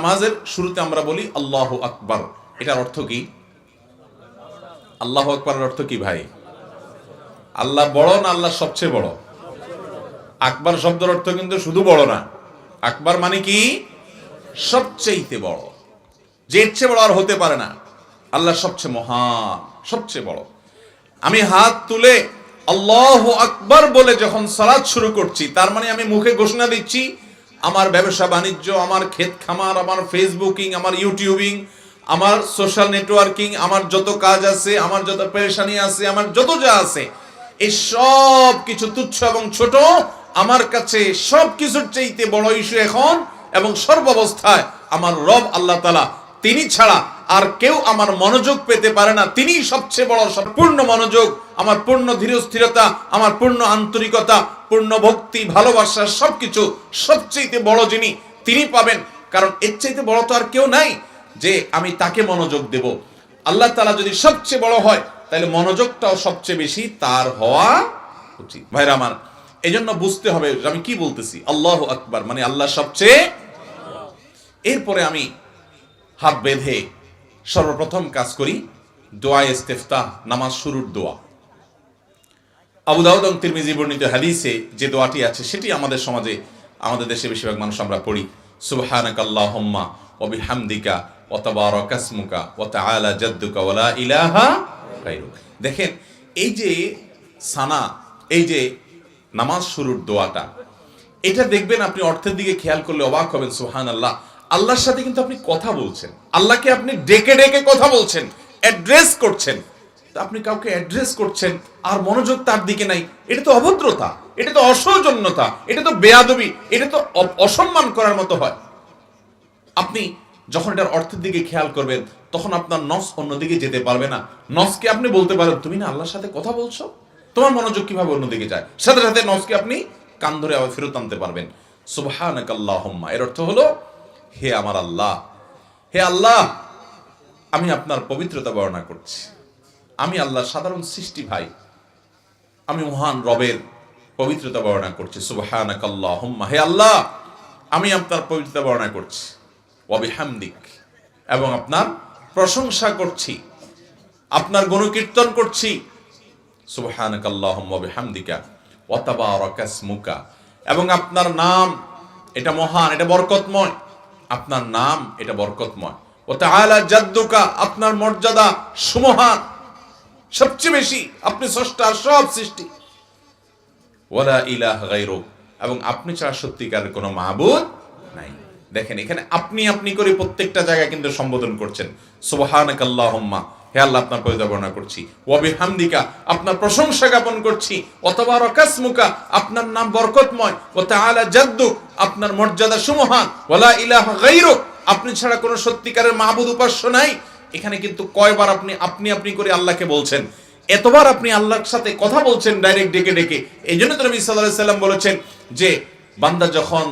নামাজের শুরুতে আমরা বলি আল্লাহ আকবার। এটার অর্থ কি? আল্লাহ আকবরের অর্থ কি ভাই? আল্লাহ বড় না আল্লাহ সবচেয়ে বড়? আকবার শব্দের অর্থ কিন্তু শুধু বড় না। আকবার মানে কি? সবচেয়েতে বড়। যে চেয়ে বড় আর হতে পারে না। আল্লাহ সবচেয়ে মহান, সবচেয়ে বড়। আমি হাত তুলে আল্লাহ আকবর বলে যখন সালাদ শুরু করছি, তার মানে আমি মুখে ঘোষণা দিচ্ছি আমার ব্যবসা বাণিজ্য, আমার ক্ষেত খামার, আমার ফেসবুকিং আমার ইউটিউবিং আমার সোশ্যাল নেটওয়ার্কিং আমার যত কাজ আছে, আমার যত পেরেশানি আছে, আমার যত যা আছে, এই সব কিছু তুচ্ছ এবং ছোট, আমার কাছে সব কিছুর চাইতে বড় ইস্যু এখন এবং সর্বাবস্থায় আমার রব আল্লাহ তালা তিনি ছাড়া আর কেউ আমার মনোযোগ পেতে পারে না। তিনি সবচেয়ে বড় পূর্ণ মনোযোগ, আমার পূর্ণ ধীরস্থিরতা, আমার পূর্ণ আন্তরিকতা পূর্ণ ভক্তি, ভালোবাসা, সবকিছু সবচেয়ে বড় যিনি, তিনি পাবেন। কারণ এর চাইতে বড় তো আর কেউ নাই যে আমি তাকে মনোযোগ দেব। আল্লাহ তালা যদি সবচেয়ে বড় হয়, তাহলে মনোযোগটাও সবচেয়ে বেশি তার হওয়া উচিত। ভাইরা আমার এই জন্য বুঝতে হবে, আমি কি বলতেছি? আল্লাহ আকবার মানে আল্লাহ সবচেয়ে এরপরে আমি হাত বেঁধে সর্বপ্রথম কাজ করি, দোয়া ইস্তেফতা নামাজ শুরুর দোয়া। আবু দাউদ এবং তিরমিজি বর্ণিত হাদিসে যে দোয়াটি আছে, সেটি আমাদের সমাজে, আমাদের দেশে বেশিরভাগ মানুষ আমরা পড়ি। সুবহানাক আল্লাহুম্মা ওয়া বিহামদিকা ওয়া তাবারাকা ইসমুকা ওয়া তাআলা জাদ্দুকা ওয়া লা ইলাহা গায়রুক। দেখেন, এই যে সানা, এই যে নামাজ শুরুর দোয়াটা, এটা দেখবেন আপনি অর্থের দিকে খেয়াল করলে অবাক হবেন, সুবহানাল্লাহ। আল্লাহর সাথে কিন্তু আপনি কথা বলছেন। আল্লাহকে আপনি ডেকে ডেকে কথা বলছেন, অ্যাড্রেস করছেন। আপনি কাউকে অ্যাড্রেস করছেন, আর মনোযোগ তার দিকে নাই। এটা তো অভদ্রতা, এটা তো অসৌজন্যতা, এটা তো বেয়াদবি, এটা তো অসম্মান করার মতো হয়। আপনি যখন এটার অর্থের দিকে খেয়াল করবেন, তখন আপনার নস অন্যদিকে যেতে পারবে না। নসকে আপনি বলতে পারেন, তুমি না আল্লাহর সাথে কথা বলছো? তোমার মনোযোগ কীভাবে অন্যদিকে যায়? সাথে সাথে নসকে আপনি কান ধরে আবার ফেরত আনতে পারবেন। সুবহানাক আল্লাহুম্মা এর অর্থ হলো, হে আমার আল্লাহ, হে আল্লাহ, আমি আপনার পবিত্রতা বর্ণনা করছি। আমি আল্লাহ সাধারণ সৃষ্টি ভাই। আমি মহান রবের পবিত্রতা বর্ণনা করছি। আল্লাহুম্মা হে আল্লাহ, আমি আপনার পবিত্রতা বর্ণনা করছি। ওয়াবিহামদিক এবং আপনার প্রশংসা করছি। আপনার গুণকীর্তন করছি। এবং আপনার নাম, এটা মহান, এটা বরকতময়। আপনার নাম, এটা বরকতময়। ও তাআলা জাদ্দুকা, আপনার মর্যাদা সুমহান। সবচেয়ে বেশি আপনি স্রষ্টা, সব সৃষ্টি। ওয়ালা ইলাহ গায়রুক এবং আপনি ছাড়া সত্যিকার কোনো মাহবুদ নাই। দেখেন, এখানে আপনি আপনি করে প্রত্যেকটা জায়গায় কিন্তু সম্বোধন করছেন। সুবহানাক হে আল্লাহ, আপনার পরিচয় বর্ণনা করছি। ওয়াবি হামদিকা আপনার প্রশংসা জ্ঞাপন করছি। অথবা রকাসমুকা আপনার নাম বরকতময়। ও তাআলা জাদ্দুক আপনার মর্যাদা সুমহান। ওয়ালা ইলাহা গায়রুক আপনি ছাড়া কোনো সত্যিকারের মাহবুদ উপাস্য নাই। এখানে কিন্তু কয়বার আপনি আপনি আপনি করে আল্লাহকে বলছেন। এতবার আপনি আল্লাহর সাথে কথা বলছেন ডাইরেক্ট ডেকে ডেকে। এই জন্য তো নবী সাল্লাহ সাল্লাম বলেছেন যে, বান্দা যখন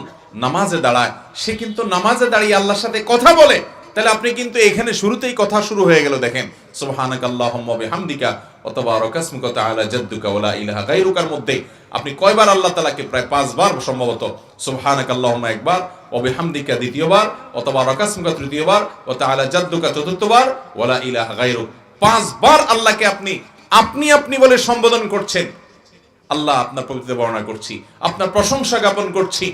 নামাজে দাঁড়ায়, সে কিন্তু নামাজে দাঁড়িয়ে আল্লাহর সাথে কথা বলে। তাহলে আপনি কিন্তু এখানে শুরুতেই কথা শুরু হয়ে গেল, দেখেন। সুবহানাক আল্লাহ বিহামদিকা ওয়া তাবারাকাসমুকা তাআলা জাদ্দুকা ওয়া লা ইলাহা মধ্যে আপনি কয়বার আল্লাহ তাআলাকে প্রায় পাঁচবার সম্ভবত সুবহানাক আল্লাহুম্মা একবার, ওয়া বিহামদিকা দ্বিতীয়বার ওয়া তাবারাকাসমুকা তৃতীয়বার, ওয়া তাআলা জাদ্দুকা চতুর্থবার ওয়া লা ইলাহা গায়রুক পাঁচবার আল্লাহকে আপনি আপনি আপনি বলে সম্বোধন করছেন। আল্লাহ আপনার পবিত্র বর্ণনা করছি, আপনার প্রশংসা জ্ঞাপন করছি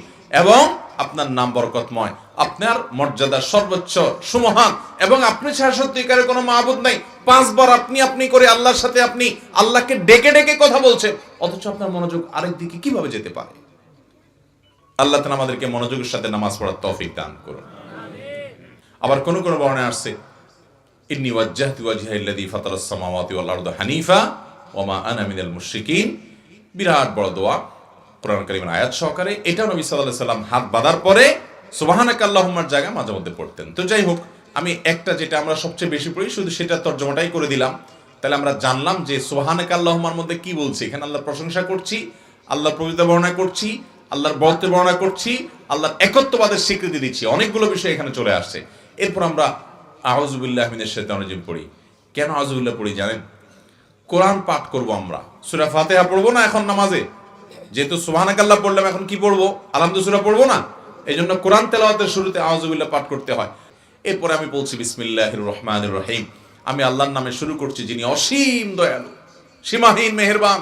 এবং আপনার নাম বরকতময়। আপনার মর্যাদা সর্বোচ্চ, সুমহান, এবং আপনি ছাড়া সত্যিকারের কোনো মাহবুদ নাই। পাঁচবার আপনি আপনি করে আল্লাহর সাথে আপনি আল্লাহকে ডেকে ডেকে কথা বলছেন। অথচ আপনার মনোযোগ আরেক দিকে কীভাবে যেতে পারে? আল্লাহ তাআলা আমাদেরকে মনোযোগের সাথে নামাজ পড়ার তৌফিক দান করুন। আবার কোন কোন বর্ণায় আসছে, ইন্নি ওয়াজ্জাহতু ওয়াজহিয়া আল্লাযী ফাতারাস সামাওয়াতি ওয়াল হানিফা ওয়া মা মুশরিকিন। বিরাট বড় দোয়া। কোরআন কারীমের আয়াত সহকারে এটাও নবী আলাইহি সাল্লাম হাত বাঁধার পরে সুবহানাক আল্লাহুম্মার জায়গায় মাঝে মধ্যে পড়তেন। তো যাই হোক, আমি একটা যেটা আমরা সবচেয়ে বেশি পড়ি, শুধু সেটা তর্জমাটাই করে দিলাম। তাহলে আমরা জানলাম যে সুবহানাক আল্লাহুম্মার মধ্যে কি বলছি। এখানে আল্লাহর প্রশংসা করছি, আল্লাহর পবিত্র বর্ণনা করছি, আল্লাহর বরত্বের বর্ণনা করছি, আল্লাহর একত্ববাদের স্বীকৃতি দিচ্ছি। অনেকগুলো বিষয় এখানে চলে আসছে। এরপর আমরা আউজুবিল্লাহ মিনের শৈতানির জিম পড়ি। কেন আউজুবিল্লাহ পড়ি জানেন? কোরআন পাঠ করব আমরা। সূরা ফাতিহা পড়ব না এখন নামাজে? যেহেতু সুবহানাকাল্লাহ পড়লাম, এখন কি পড়ব? আলহামদুলিল্লাহ পড়ব না। এই জন্য কোরআন তেলাওয়াতের শুরুতে আউজুবিল্লাহ পাঠ করতে হয়। এরপরে আমি বলছি, বিসমিল্লাহির রহমানির রহিম। আমি আল্লাহর নামে শুরু করছি, যিনি অসীম দয়ালু, সীমাহীন মেহেরবান,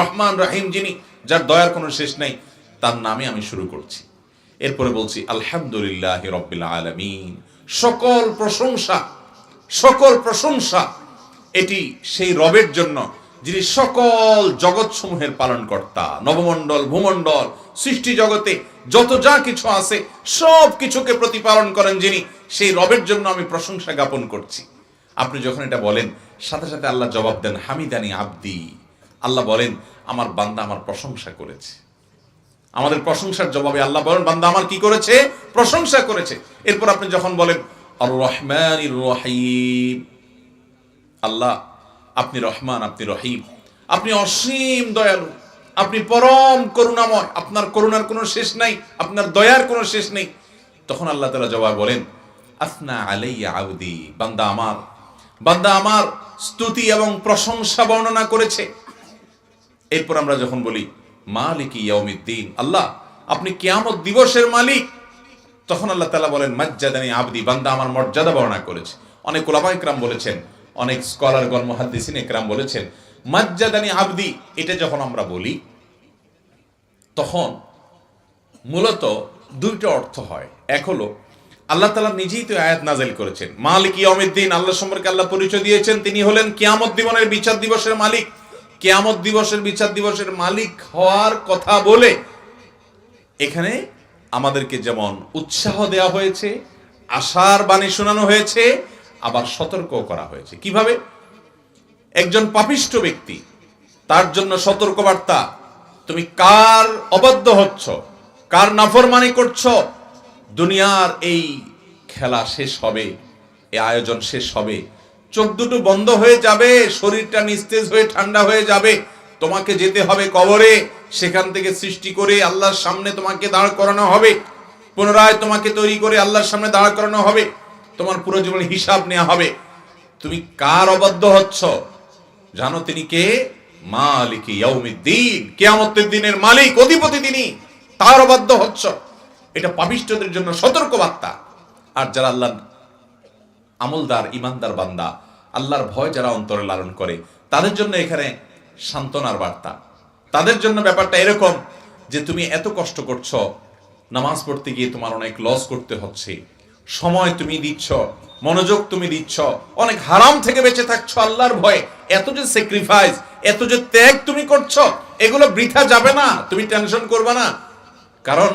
রহমান রহিম যিনি, যার দয়ার কোনো শেষ নেই, তার নামে আমি শুরু করছি। এরপরে বলছি, আলহামদুলিল্লাহ রব্বিল আলামিন। সকল প্রশংসা সকল প্রশংসা, এটি সেই রবের জন্য যিনি সকল জগৎ জগৎসমূহের পালনকর্তা, নবমণ্ডল, ভূমণ্ডল, সৃষ্টি জগতে যত যা কিছু আছে, সব কিছুকে প্রতিপালন করেন যিনি, সেই রবের জন্য আমি প্রশংসা জ্ঞাপন করছি। আপনি যখন এটা বলেন, সাথে সাথে আল্লাহ জবাব দেন, হামিদানি আব্দি। আল্লাহ বলেন, আমার বান্দা আমার প্রশংসা করেছে। আমাদের প্রশংসার জবাবে আল্লাহ বলেন, বান্দা আমার কি করেছে? প্রশংসা করেছে। এরপর আপনি যখন বলেন আর রহমান রহিম। আল্লাহ আপনি রহমান, আপনি রহিম। আপনি অসীম দয়ালু। আপনি পরম করুণাময়। আপনার করুণার কোনো শেষ নাই, আপনার দয়ার কোনো শেষ নেই। তখন আল্লাহ তালা জবাব বলেন আসনা আলাইয়া আউদি। বান্দা আমার বান্দা আমার স্তুতি এবং প্রশংসা বর্ণনা করেছে। এরপর আমরা যখন বলি, মালিক ইয়াউমিদ্দিন? আল্লাহ, আপনি কিয়ামত দিবসের মালিক। তখন আল্লাহ তালা বলেন, মজ্জাদানি আবদি। বান্দা আমার মর্যাদা বর্ণনা করেছে। অনেক ওলামা ইকরাম বলেছেন অনেক স্কলারগণ মহাদ্দিসিন ইকরাম বলেছেন, মজ্জাদানি আবদি এটা যখন আমরা বলি, তখন মূলত দুইটা অর্থ হয়। এক হলো, আল্লাহ তালা নিজেই তো আয়াত নাজেল করেছেন। মালিক ইয়মিদ্দিন আল্লাহ সম্পর্কে আল্লাহ পরিচয় দিয়েছেন। তিনি হলেন কেয়ামত দিবনের বিচার দিবসের মালিক। কেয়ামত দিবসের বিচার দিবসের মালিক হওয়ার কথা বলে এখানে আমাদেরকে যেমন উৎসাহ দেওয়া হয়েছে, আশার বাণী শোনানো হয়েছে আবার সতর্ক করা হয়েছে। কীভাবে? একজন পাপিষ্ট ব্যক্তি, তার জন্য সতর্কবার্তা, তুমি কার অবাধ্য হচ্ছ? কার নাফরমানি করছ? দুনিয়ার এই খেলা শেষ হবে, এই আয়োজন শেষ হবে। চোখ দুটো বন্ধ হয়ে যাবে, শরীরটা নিস্তেজ হয়ে ঠান্ডা হয়ে যাবে। তোমাকে যেতে হবে কবরে, সেখান থেকে সৃষ্টি করে আল্লাহর সামনে তোমাকে দাঁড় করানো হবে। পুনরায় তোমাকে তৈরি করে আল্লাহর সামনে দাঁড় করানো হবে। তোমার পুরো জীবনের হিসাব নেওয়া হবে। তুমি কার অবাধ্য হচ্ছ? জানো তিনি কে? মালিক ইয়াউমিদ্দিন। দিনের মালিক, অধিপতি তিনি। তার অবাধ্য হচ্ছ। এটা পাপিষ্টদের জন্য সতর্ক বার্তা আর যারা আল্লাহ আমলদার ইমানদার বান্দা, আল্লাহর ভয় যারা অন্তরে লালন করে, তাদের জন্য এখানে সান্ত্বনার বার্তা। তাদের জন্য ব্যাপারটা এরকম যে তুমি এত কষ্ট করছ, নামাজ পড়তে গিয়ে তোমার অনেক লস করতে হচ্ছে। সময় তুমি দিচ্ছ, মনোযোগ তুমি দিচ্ছ, অনেক হারাম থেকে বেঁচে থাকছো আল্লাহর ভয়ে। এত যে স্যাক্রিফাইস এত যে ত্যাগ তুমি করছ, এগুলো বৃথা যাবে না, তুমি টেনশন করবে না। কারণ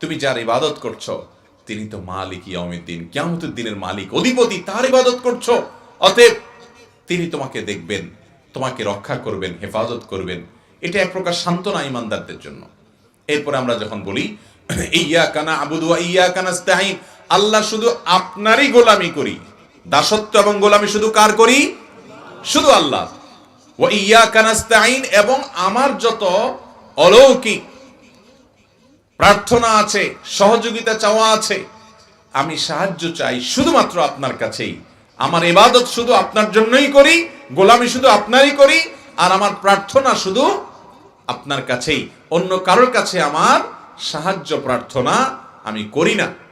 তুমি যার ইবাদত করছ, তিনি তো মালিক ইয়াউমিদ্দিন, কিয়ামতের দিনের মালিক, অধিপতি, তার ইবাদত করছ। অতএব তিনি তোমাকে দেখবেন, তোমাকে রক্ষা করবেন, হেফাজত করবেন। এটা এক প্রকার সান্ত্বনা ইমানদারদের জন্য। এরপরে আমরা যখন বলি, ইয়া কানা আবুদু ইয়া কানা স্তাহিন আল্লাহ শুধু আপনারই গোলামি করি। দাসত্ব এবং গোলামি শুধু কার করি? শুধু আল্লাহ। ও ইয়া কানাস্তাইন এবং আমার যত অলৌকিক প্রার্থনা আছে, সহযোগিতা চাওয়া আছে, আমি সাহায্য চাই শুধুমাত্র আপনার কাছেই। আমার ইবাদত শুধু আপনার জন্যই করি, গোলামি শুধু আপনারই করি, আর আমার প্রার্থনা শুধু আপনার কাছেই। অন্য কারোর কাছে আমার সাহায্য প্রার্থনা আমি করি না।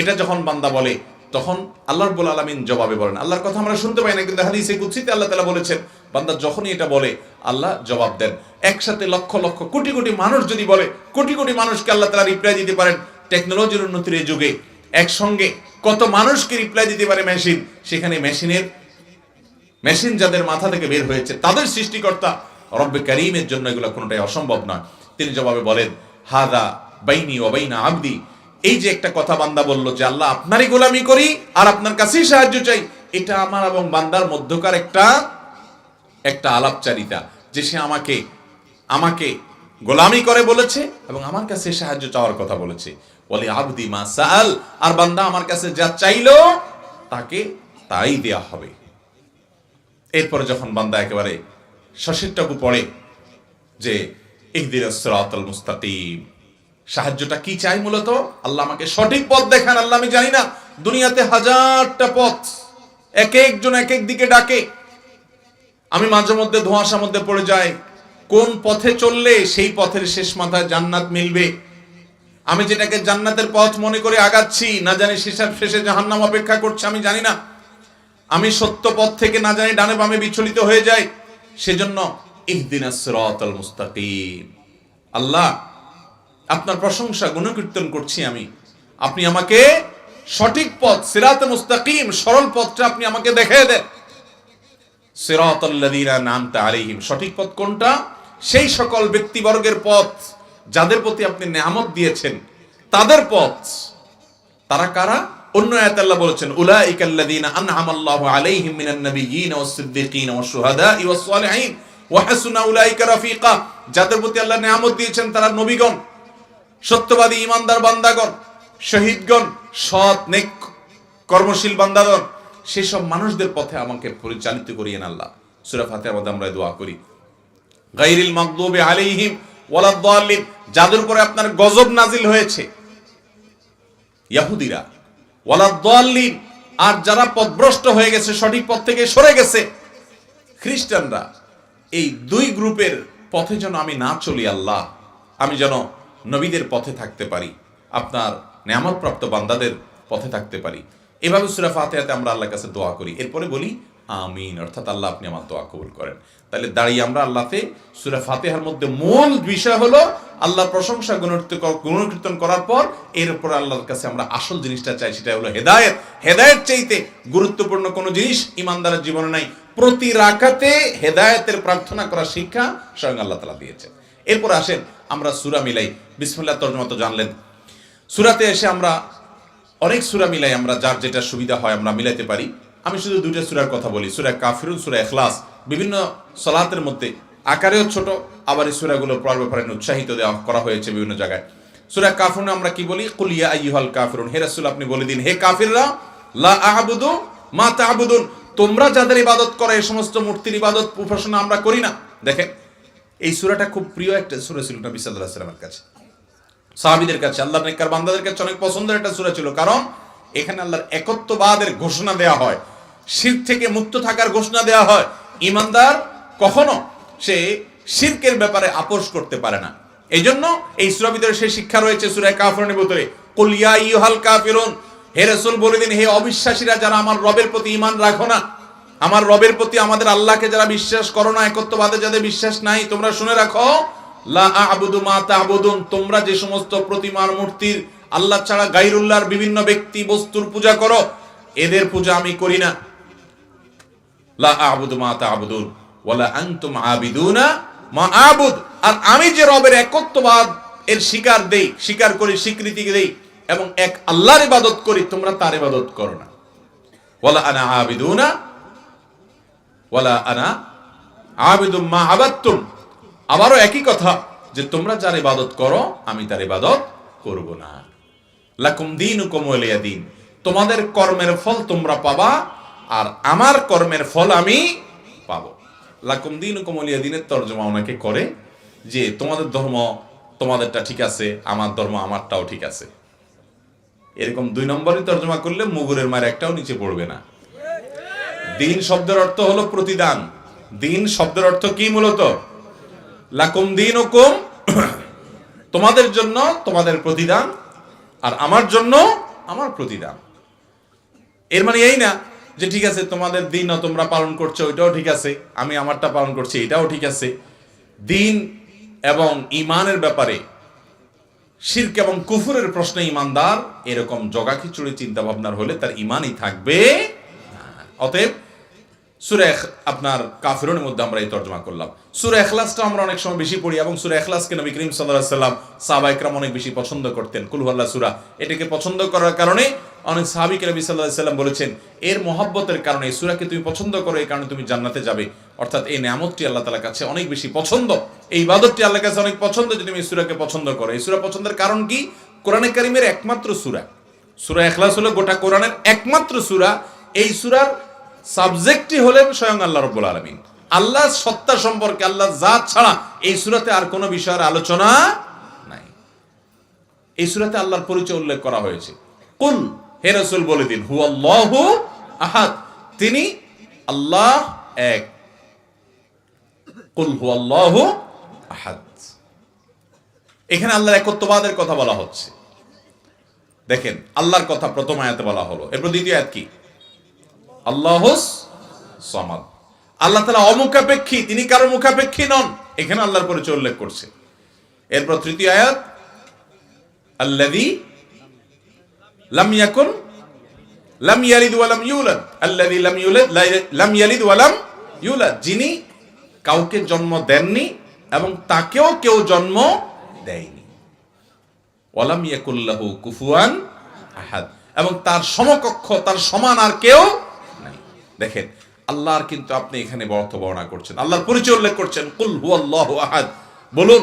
এটা যখন বান্দা বলে, তখন আল্লাহ রব্বুল আলমিন জবাবে বলেন। আল্লাহর কথা আমরা শুনতে পাই না, কিন্তু হাদিসে কুৎসিতে আল্লাহ তালা বলেছেন, বান্দা যখনই এটা বলে, আল্লাহ জবাব দেন। একসাথে লক্ষ লক্ষ, কোটি কোটি মানুষ যদি বলে, কোটি কোটি মানুষকে আল্লাহ তালা রিপ্লাই দিতে পারেন টেকনোলজির উন্নতির এই যুগে একসঙ্গে কত মানুষকে রিপ্লাই দিতে পারে মেশিন সেখানে মেশিনের মেশিন যাদের মাথা থেকে বের হয়েছে, তাদের সৃষ্টিকর্তা রব্বে করিমের জন্য এগুলো কোনোটাই অসম্ভব নয়। তিনি জবাবে বলেন, হাদা বাইনি ওবাইনা আবদি এই যে একটা কথা বান্দা বলল যে, আল্লাহ, আপনারই গোলামি করি আর আপনার কাছেই সাহায্য চাই। এটা আমার এবং বান্দার মধ্যকার একটা একটা আলাপচারিতা যে সে আমাকে আমাকে গোলামি করে বলেছে এবং আমার কাছে সাহায্য চাওয়ার কথা বলেছে। বলে আবদি মা সাল আর বান্দা আমার কাছে যা চাইলো, তাকে তাই দেয়া হবে। এরপরে যখন বান্দা একেবারে শশীরটাকু পড়ে যে, ইহদিন সিরাতাল মুস্তাকিম। সাহায্যটা কি চাই মূলত? আল্লাহ আমাকে সঠিক পথ দেখান, আল্লাহ আমি জানি না। দুনিয়াতে হাজারটা পথ। এক একজন এক এক দিকে ডাকে। আমি মাঝে মধ্যে ধোঁয়াশার মধ্যে পড়ে যাই। কোন পথে চললে সেই পথের শেষ মাথায় জান্নাত মিলবে? আমি যেটাকে জান্নাতের পথ মনে করে আগাচ্ছি, না জানি শেষের শেষে জাহান্নাম অপেক্ষা করছে, আমি জানি না। আমি সত্য পথ থেকে না জানি ডানে বামে বিচলিত হয়ে যাই। সেজন্য ইহদিনা মুস্তাকিম। আল্লাহ আপনার প্রশংসা, গুণকীর্তন করছি আমি। আপনি আমাকে সঠিক পথ, সিরাত মুস্তাকিম, সরল পথটা আপনি আমাকে দেখিয়ে দেন। সিরাতাল্লাযীনা নামতা আলাইহিম। সঠিক পথ কোনটা? সেই সকল ব্যক্তিবর্গের পথ, যাদের প্রতি আপনি নেয়ামত দিয়েছেন, তাদের পথ। তারা কারা? অন্য আয়াত আল্লাহ বলেছেন উলাইকাল্লাযীনা আন'আমাল্লাহু আলাইহিম মিনান নাবিয়্যিন ওয়াস সিদ্দীকিন ওয়াস শুহাদা'i ওয়াস সালিহিন। ওয়া হাসুনা উলাইকা রাফিকা। যাদের প্রতি আল্লাহ নেয়ামত দিয়েছেন, তারা নবীগণ। সত্যবাদী ইমানদার বান্দাগণ, শহীদগণ, সৎ, নেক, কর্মশীল বান্দাগণ, সেসব মানুষদের পথে আমাকে পরিচালিত করিয়েন আল্লাহ। সূরা ফাতিহার মধ্যে আমরা দোয়া করি। গাইরিল মাগদুবি আলাইহিম ওয়ালাদ-দাল্লিন যাদের উপরে আপনার গজব নাজিল হয়েছে। ইয়াহুদিরা ওয়ালাদ-দাল্লিন আর যারা পথভ্রষ্ট হয়ে গেছে, সঠিক পথ থেকে সরে গেছে, খ্রিস্টানরা, এই দুই গ্রুপের পথে যেন আমি না চলি আল্লাহ, আমি যেন নবীদের পথে থাকতে পারি, আপনার নেয়ামতপ্রাপ্ত বান্দাদের পথে থাকতে পারি। এভাবে সুরা ফাতেহাতে আমরা আল্লাহর কাছে দোয়া করি। এরপরে বলি, আমিন। অর্থাৎ আল্লাহ আপনি আমার দোয়া কবুল করেন। তাহলে দাঁড়িয়ে আমরা আল্লাহতে সুরা ফাতেহার মধ্যে মূল বিষয় হলো আল্লাহ প্রশংসা গুণকীর্তন করার পর এরপর আল্লাহর কাছে আমরা আসল জিনিসটা চাই সেটা হলো হেদায়েত। হেদায়েত চাইতে গুরুত্বপূর্ণ কোনো জিনিস ইমানদারের জীবনে নাই। প্রতি রাকাতে হেদায়েতের প্রার্থনা করার শিক্ষা স্বয়ং আল্লাহ তালা দিয়েছেন। এরপর আসেন আমরা সুরা মিলাই। বিসমুল্লাহ তর্জমা তো জানলেন। সুরাতে এসে আমরা অনেক সুরা মিলাই আমরা যার যেটা সুবিধা হয় আমরা মিলাইতে পারি। আমি শুধু দুইটা সুরার কথা বলি, সুরা কাফিরুন, সুরা এখলাস বিভিন্ন সলাতের মধ্যে আকারেও ছোট, আবার এই সুরাগুলো পড়ার ব্যাপারে উৎসাহিত দেওয়া করা হয়েছে বিভিন্ন জায়গায়। সুরা কাফিরুন আমরা কি বলি? কুলিয়া আইয়ুহাল কাফিরুন। হে রাসূল, আপনি বলে দিন, হে কাফিররা, লা আ'বুদু মা তা'বুদুন। তোমরা যাদের ইবাদত করে এই সমস্ত মূর্তির ইবাদত উপাসনা আমরা করি না। দেখেন এই সুরাটা খুব প্রিয় একটা সুরা ছিল নবী সাল্লাল্লাহু আলাইহি ওয়াসাল্লামের কাছে। সাহাবিদের কাছে আল্লাহ নেককার বান্দাদের কাছে অনেক পছন্দের একটা সূরা ছিল। কারণ এখানে আল্লাহর একত্ববাদের ঘোষণা দেওয়া হয়। শিরক থেকে মুক্ত থাকার ঘোষণা দেওয়া হয়। ইমানদার কখনো সে শিরকের ব্যাপারে আপোষ করতে পারে না। এই জন্য এই সূরা ভিতরে সেই শিক্ষা রয়েছে সূরা কাফিরুনের ভিতরে কুল ইয়া আইয়ুহাল কাফিরুন, হে রাসূল বলে দিন, হে অবিশ্বাসীরা যারা আমার রবের প্রতি ঈমান রাখো না আমার রবের প্রতি আমাদের আল্লাহকে যারা বিশ্বাস করো না, একত্ববাদে যাদের বিশ্বাস নাই, তোমরা শুনে রাখো, লা আ'বুদু মা তোমরা যে সমস্ত প্রতিমার মূর্তির আল্লাহ ছাড়া গায়রুল্লাহর বিভিন্ন ব্যক্তি বস্তুর পূজা করো, এদের পূজা আমি করি না। লা আ'বুদু মা তা'বুদুন ওয়ালা আনতুম আবিদুনা মা আ'বুদ। আর আমি যে রবের একত্ববাদ এর স্বীকার দেই স্বীকার করি, স্বীকৃতি দেই, এবং এক আল্লাহর ইবাদত করি, তোমরা তার ইবাদত করো না। ওয়ালা আনা আবিদুনা ওয়ালা আনা আবিদুম মা আবাদতুম। আবারও একই কথা যে তোমরা যার ইবাদত করো, আমি তার ইবাদত করব না। লাকুম দিন ওয়ালিয়া দিন। তোমাদের কর্মের ফল তোমরা পাবা, আর আমার কর্মের ফল আমি পাবো। লাকুম দিন ওয়ালিয়া দিনের তর্জমা অনেকে করে যে, তোমাদের ধর্ম তোমাদেরটা ঠিক আছে, আমার ধর্ম আমারটাও ঠিক আছে। এরকম দুই নম্বরই তর্জমা করলে মুগুরের মার একটাও নিচে পড়বে না। দিন শব্দের অর্থ হলো প্রতিদান। দিন শব্দের অর্থ কি মূলত? লাকুম দিন হুকুম তোমাদের জন্য তোমাদের প্রতিদান আর আমার জন্য আমার প্রতিদান। এর মানে এই না যে ঠিক আছে, তোমাদের দিন তোমরা পালন করছ, ওইটাও ঠিক আছে, আমি আমারটা পালন করছি, এটাও ঠিক আছে। দিন এবং ইমানের ব্যাপারে শির্ক এবং কুফুরের প্রশ্নে ইমানদার এরকম জগা খিচুড়ি চিন্তা ভাবনার হলে তার ইমানই থাকবে অতএব সুরে আপনার মধ্যে আমরা এই তর্জমা করলাম। সুরে এখলাসটা আমরা অনেক সময় বেশি পড়ি এবং সুরে এখলাসকে নবী করিম সাল্লাহ সাল্লাম অনেক বেশি পছন্দ করতেন। সুরা। এটাকে পছন্দ করার কারণে অনেক সাহাবিক নবী সাল্লাহ সাল্লাম বলেছেন, এর মহাব্বতের কারণে সুরাকে তুমি পছন্দ করো, এই কারণে তুমি জান্নাতে যাবে। অর্থাৎ এই নিয়ামতটি আল্লাহ তালার কাছে অনেক বেশি পছন্দ। এই ইবাদতটি আল্লাহর কাছে অনেক পছন্দ যে তুমি সুরাকে পছন্দ করো। এই সুরা পছন্দের কারণ কি? কোরআনে কারিমের একমাত্র সুরা। সুরা এখলাস হলো গোটা কোরআনের একমাত্র সুরা। এই সুরার সাবজেক্টই হলেন স্বয়ং আল্লাহ রব্বুল আলমিন। আল্লাহ সত্তা সম্পর্কে আল্লাহ জাত ছাড়া এই সুরাতে আর কোনো বিষয়ের আলোচনা নাই। এই সুরাতে আল্লাহর পরিচয় উল্লেখ করা হয়েছে। কুল, হে রসুল বলে দিন হু আল্লাহ আহাদ। তিনি আল্লাহ এক। কুল হু আল্লাহ আহাদ। এখানে আল্লাহর একত্ববাদের কথা বলা হচ্ছে। দেখেন, আল্লাহর কথা প্রথম আয়াতে বলা হলো। এরপর দ্বিতীয় আয়াত কি? আল্লাহস সমাদ। আল্লাহ তালা অমুখাপেক্ষী, তিনি কারও মুখাপেক্ষী নন। এখানে আল্লাহর পরিচয় উল্লেখ করছে। এরপর তৃতীয় আয়াত, আল্লাযী লাম লাম ইয়ালিদ ওয়া লাম ইউলাদ। লাম ইউলাদ যিনি কাউকে জন্ম দেননি এবং তাকেও কেউ জন্ম দেয়নি। ওয়ালাম ইয়াকুল্লাহু কুফুয়ান এবং তার সমকক্ষ, তার সমান আর কেউ দেখেন, আল্লাহর কিন্তু আপনি এখানে অর্থ বর্ণনা করছেন। আল্লাহর পরিচয় উল্লেখ করছেন, কুল হু আল্লাহ আহাদ। বলুন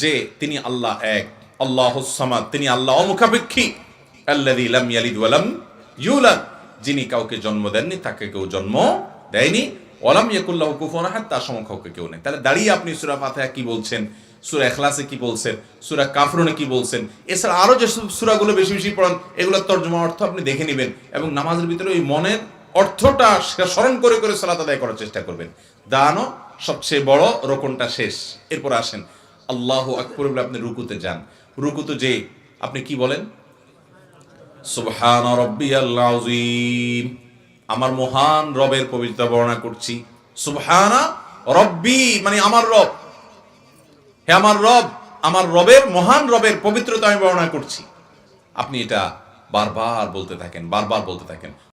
যে তিনি আল্লাহ এক আল্লাহ সামাদ, তিনি আল্লাহ অমুখাপেক্ষী। আল্লাযী লাম ইয়ালিদ ওয়া লাম ইউলাদ। যিনি কাউকে জন্ম দেননি, তাকে কেউ জন্ম দেয়নি। ওয়ালাম ইয়াকুল্লাহু কুফুয়ান আহাদ, তার সমকক্ষ কেউ নেই। তাহলে দাঁড়িয়ে আপনি সূরা ফাতিহা কি বলছেন? সূরা ইখলাসে কি বলছেন? সূরা কাফরুনে কি বলছেন? এছাড়া আরও যে সূরাগুলো বেশি বেশি পড়ান, এগুলোর তর্জমা অর্থ আপনি দেখে নেবেন। এবং নামাজের ভিতরে ওই মনের অর্থটা স্মরণ করে করে সালাত আদায় করার চেষ্টা করবেন। দানো সবচেয়ে বড় রোকনটা শেষ। এরপর আসেন, আল্লাহ আকবর বলে আপনি রুকুতে যান। রুকুতে যে আপনি কি বলেন? সুবহান রব্বিয়াল আযীম। আমার মহান রবের পবিত্রতা বর্ণনা করছি। সুবহানা রব্বি মানে আমার রব। হে আমার রব, আমার রবের, মহান রবের পবিত্রতা আমি বর্ণনা করছি। আপনি এটা বারবার বলতে থাকেন, বারবার বলতে থাকেন।